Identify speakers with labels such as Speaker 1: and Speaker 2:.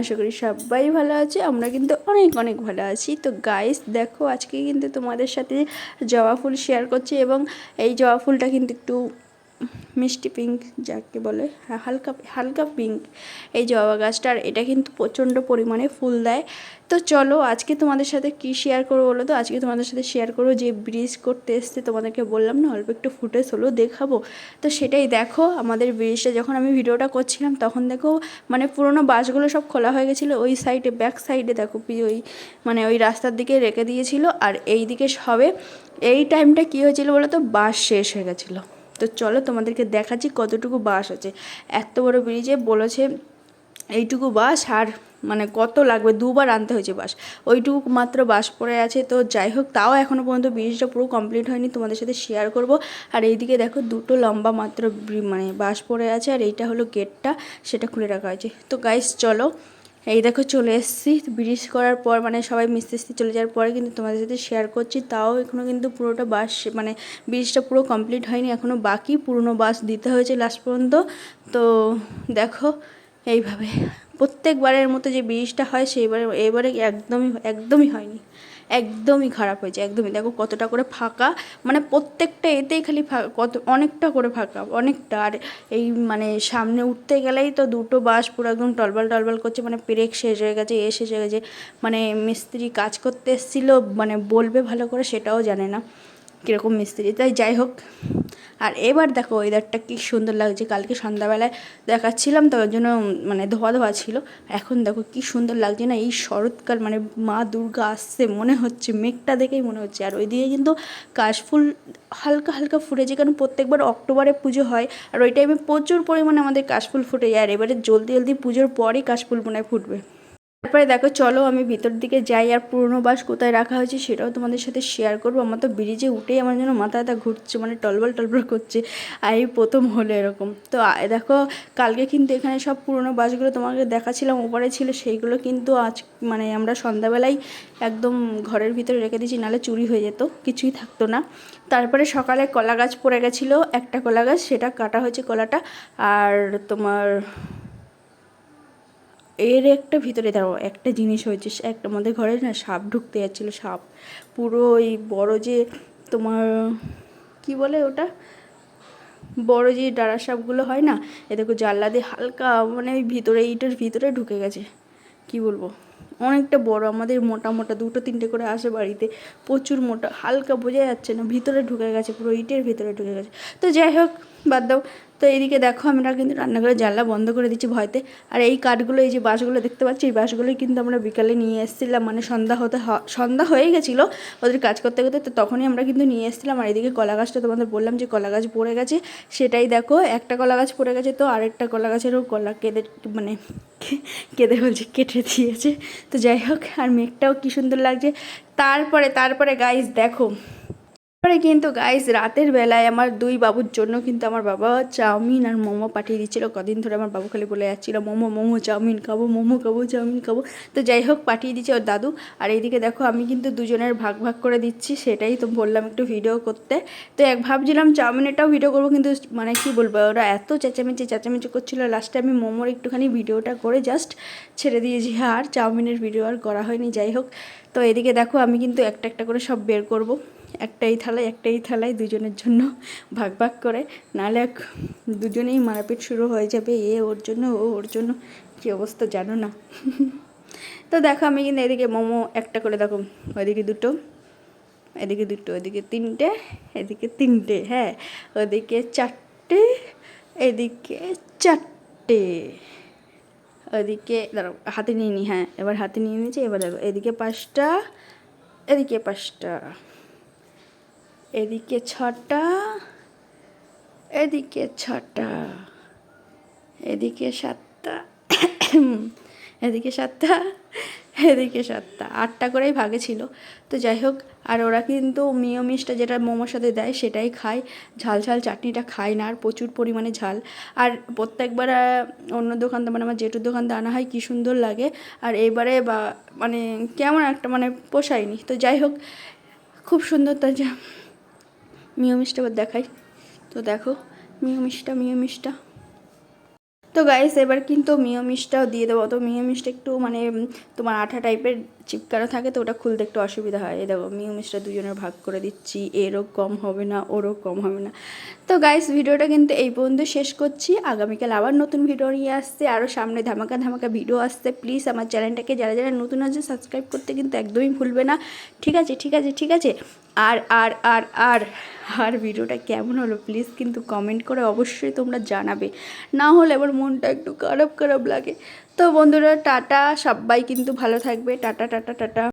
Speaker 1: আশা করি সবাই ভালো আছে, আমরা কিন্তু অনেক অনেক ভালো আছি। তো গাইস দেখো আজকে কিন্তু তোমাদের সাথে জবা ফুল শেয়ার করছি এবং এই জবা ফুলটা কিন্তু একটু মিষ্টি পিঙ্ক যাকে বলে হ্যাঁ হালকা হালকা পিঙ্ক এই জবা গাছটা আর এটা কিন্তু প্রচণ্ড পরিমাণে ফুল দেয়। তো চলো, আজকে তোমাদের সাথে কি শেয়ার করব বলো তো? আজকে তোমাদের সাথে শেয়ার করব যে ব্রিজ করতে এসছে তোমাদেরকে বললাম না, অল্প একটু ফুটেজ হলো দেখাবো। তো সেটাই দেখো, আমাদের ব্রিজটা যখন আমি ভিডিওটা করছিলাম, তখন দেখো মানে পুরোনো বাসগুলো সব খোলা হয়ে গেছিল। ওই সাইডে ব্যাক সাইডে দেখো ওই মানে ওই রাস্তার দিকে রেখে দিয়েছিল। আর এই দিকে সবে, এই টাইমটা কী হয়েছিল বলো তো? বাস শেষ হয়ে গেছিল। তো চলো তোমাদেরকে দেখাচ্ছি কতটুকু বাস আছে। এত বড় ব্রিজে বলেছে এইটুকু বাস আর মানে কত লাগবে? দুবার আনতে হয়েছে বাস ওইটুকু মাত্র বাস পড়ে আছে। তো যাই হোক, তাও এখনও পর্যন্ত ব্রিজটা পুরো কমপ্লিট হয়নি। তোমাদের সাথে শেয়ার করব। আর এইদিকে দেখো, দুটো লম্বা মাত্র মানে বাস পড়ে আছে। আর এইটা হলো গেটটা সেটা খুলে রাখা হয়েছে। তো গাইস চলো। এই দেখো চলে এসেছি। ব্রিজ করার পর মানে সবাই মিস্তে মিস্তে চলে যাওয়ার পরে কিন্তু তোমাদের সাথে শেয়ার করছি। তাও এখনও কিন্তু পুরোটা বাস মানে ব্রিজটা পুরো কমপ্লিট হয়নি। এখনও বাকি পুরনো বাস দিতে হয়েছে লাস্ট পর্যন্ত। তো দেখো এইভাবে। প্রত্যেকবারের মতো যে ব্রিজটা হয়, সেইবারে, এবারে একদমই একদমই হয়নি। একদমই খারাপ হয়েছে একদমই। দেখো কতটা করে ফাঁকা মানে প্রত্যেকটা এতেই খালি ফাঁকা কত, অনেকটা করে ফাঁকা, অনেকটা। আর এই মানে সামনে উঠতে গেলেই তো দুটো বাস পুরো একদম টলবাল টলবাল করছে মানে পেরেক শেষ হয়ে গেছে, এ শেষ হয়ে গেছে। মানে মিস্ত্রি কাজ করতে এসেছিল মানে বলবে ভালো করে সেটাও জানে না। কীরকম মিস্ত্রি। তাই যাই হোক, আর এবার দেখো ওয়েদারটা কী সুন্দর লাগছে। কালকে সন্ধ্যাবেলায় দেখাচ্ছিলাম, তো ওর জন্য মানে ধোয়া ধোয়া ছিল। এখন দেখো কী সুন্দর লাগছে না, এই শরৎকাল মানে মা দুর্গা আসছে, মনে হচ্ছে, মেঘটা দেখেই মনে হচ্ছে। আর ওই ওইদিকে কিন্তু কাশফুল হালকা হালকা ফুটেছে, কারণ প্রত্যেকবার অক্টোবরে পুজো হয়, আর ওই টাইমে প্রচুর পরিমাণে আমাদের কাশফুল ফুটে যায়। আর এবারে জলদি জলদি পুজোর পরই কাশফুল মনে ফুটবে। তারপরে দেখো, চলো আমি ভিতর দিকে যাই আর পুরনো বাস কোথায় রাখা হয়েছে সেটাও তোমাদের সাথে শেয়ার করব। আমার তো ব্রিজে উঠেই আমার যেন মাথা ব্যথা ঘুরছে মানে টলবল টলবল করছে। আর এই প্রথম হলো এরকম। তো দেখো, কালকে কিন্তু এখানে সব পুরনো বাসগুলো তোমাকে দেখাছিলাম ওপরে ছিল সেইগুলো কিন্তু আজ মানে আমরা সন্ধ্যাবেলায় একদম ঘরের ভিতরে রেখে দিয়েছি, নাহলে চুরি হয়ে যেত, কিছুই থাকতো না। তারপরে সকালে কলা গাছ পড়ে গেছিল, একটা কলা গাছ, সেটা কাটা হয়েছে কলাটা। আর তোমার এর একটা ভিতরে দাঁড়াও, একটা জিনিস হয়েছে একটা আমাদের ঘরে না সাপ ঢুকতে যাচ্ছিল, সাপ। পুরো ওই বড় যে তোমার, কি বলে ওটা? বড় যে ডাড়া সাপগুলো হয় না, এ দেখো জানলা দিয়ে হালকা মানে ওই ভিতরে ইটের ভিতরে ঢুকে গেছে। কি বলব? অনেকটা বড়, আমাদের মোটা মোটা দুটো তিনটে করে আসে বাড়িতে, প্রচুর মোটা, হালকা বোঝা যাচ্ছে না, ভিতরে ঢুকে গেছে, পুরো ইটের ভিতরে ঢুকে গেছে। তো যাই হোক বাদ দাও। তো এইদিকে দেখো আমরা কিন্তু রান্নাঘরে জানলা বন্ধ করে দিচ্ছি ভয়তে। আর এই কাঠগুলো, এই যে বাঁশগুলো দেখতে পাচ্ছি, এই বাঁশগুলোই কিন্তু আমরা বিকালে নিয়ে এসেছিলাম। মানে সন্ধ্যা হতে সন্ধ্যা হয়ে গেছিল ওদের কাজ করতে করতে, তো তখনই আমরা কিন্তু নিয়ে এসেছিলাম। আর এদিকে কলা গাছটা তোমাদের বললাম যে কলা গাছ পড়ে গেছে, সেটাই দেখো, একটা কলা গাছ পড়ে গেছে তো, আরেকটা কলা গাছেরও কলা কেঁদে মানে কেঁদে বলছে, কেটে দিয়েছে। তো যাই হোক, আর মেঘটাও কী সুন্দর লাগছে। তারপরে তারপরে গাইস দেখো তারপরে কিন্তু গাইস রাতের বেলায় আমার দুই বাবুর জন্য কিন্তু আমার বাবা চাউমিন আর মোমো পাঠিয়ে দিচ্ছিল। কদিন ধরে আমার বাবু খালি বলে যাচ্ছিল, মোমো মোমো, চাউমিন খাব, মোমো খাব, চাউমিন খাব। তো যাই হোক, পাঠিয়ে দিচ্ছে ওর দাদু। আর এইদিকে দেখো, আমি কিন্তু দুজনের ভাগ ভাগ করে দিচ্ছি, সেটাই তো বললাম একটু ভিডিও করতে। তো এক ভাবছিলাম চাউমিনেরটাও ভিডিও করব, কিন্তু মানে কি বলব, ওরা এত চেঁচামেচি চেঁচামেচি করছিল। লাস্টে আমি মোমোর একটুখানি ভিডিওটা করে জাস্ট ছেড়ে দিয়েছি, আর চাউমিনের ভিডিও আর করা হয়নি। যাই হোক, তো এদিকে দেখো, আমি কিন্তু একটা একটা করে সব বের করব। একটাই থালায় একটাই থালায় দুজনের জন্য ভাগ ভাগ করে। নাহলে দুজনেই মারপিট শুরু হয়ে যাবে। এ ওর জন্য, ও ওর জন্য। কী অবস্থা জানো না। তো দেখো আমি কিন্তু এদিকে মোমো একটা করে দেখো ওইদিকে দুটো, এদিকে দুটো, এদিকে তিনটে এদিকে তিনটে হ্যাঁ ওদিকে চারটে, এদিকে চারটে। ওদিকে দাঁড়াও হাতে নিয়ে নি হ্যাঁ এবার হাতে নিয়ে নিয়েছি, এবার দেখো, এদিকে পাঁচটা এদিকে পাঁচটা। এদিকে ছটা এদিকে ছটা, এদিকে সাতটা এদিকে সাতটা এদিকে সাতটা। আটটা করেই ভাগে ছিল। তো যাই হোক, আর ওরা কিন্তু মিয়োমিসটা যেটা মোমোর সাথে দেয় সেটাই খায়। ঝাল ঝাল চাটনিটা খায় না, আর প্রচুর পরিমাণে ঝাল। আর প্রত্যেকবার অন্য দোকান মানে আমার জেঠুর দোকান আনা হয়, কী সুন্দর লাগে। আর এবারে বা মানে কেমন একটা মানে পোষায়নি। তো যাই হোক, খুব সুন্দর তাই এবার দেখাই। তো দেখো মিয়োমিসটা তো তো গাইস এবার কিন্তু মিও মিষ্টাও দিয়ে দেবো। তো মিষ্টা একটু মানে তোমার আঠা টাইপের চিপকানো থাকে, তো ওটা খুলতে একটু অসুবিধা হয়। দেখো মিও মিষ্টা দুজনের ভাগ করে দিচ্ছি। এরও কম হবে না, ওরও কম হবে না। তো গাইস ভিডিওটা কিন্তু এই পর্যন্ত শেষ করছি। আগামীকাল আবার নতুন ভিডিও নিয়ে আসছে, আরও সামনে ধামাকা ধামাকা ভিডিও আসছে। প্লিজ আমার চ্যানেলটাকে যারা যারা নতুন আছে সাবস্ক্রাইব করতে কিন্তু একদমই ভুলবে না। ঠিক আছে ঠিক আছে ঠিক আছে। আর আর আর আর আর ভিডিওটা কেমন হলো প্লিজ কিন্তু কমেন্ট করে অবশ্যই তোমরা জানাবে। না হলে আমার মনটা একটু খারাপ খারাপ লাগে। তো বন্ধুরা, টাটা। সবাই কিন্তু ভালো থাকবে। Tata tata tata.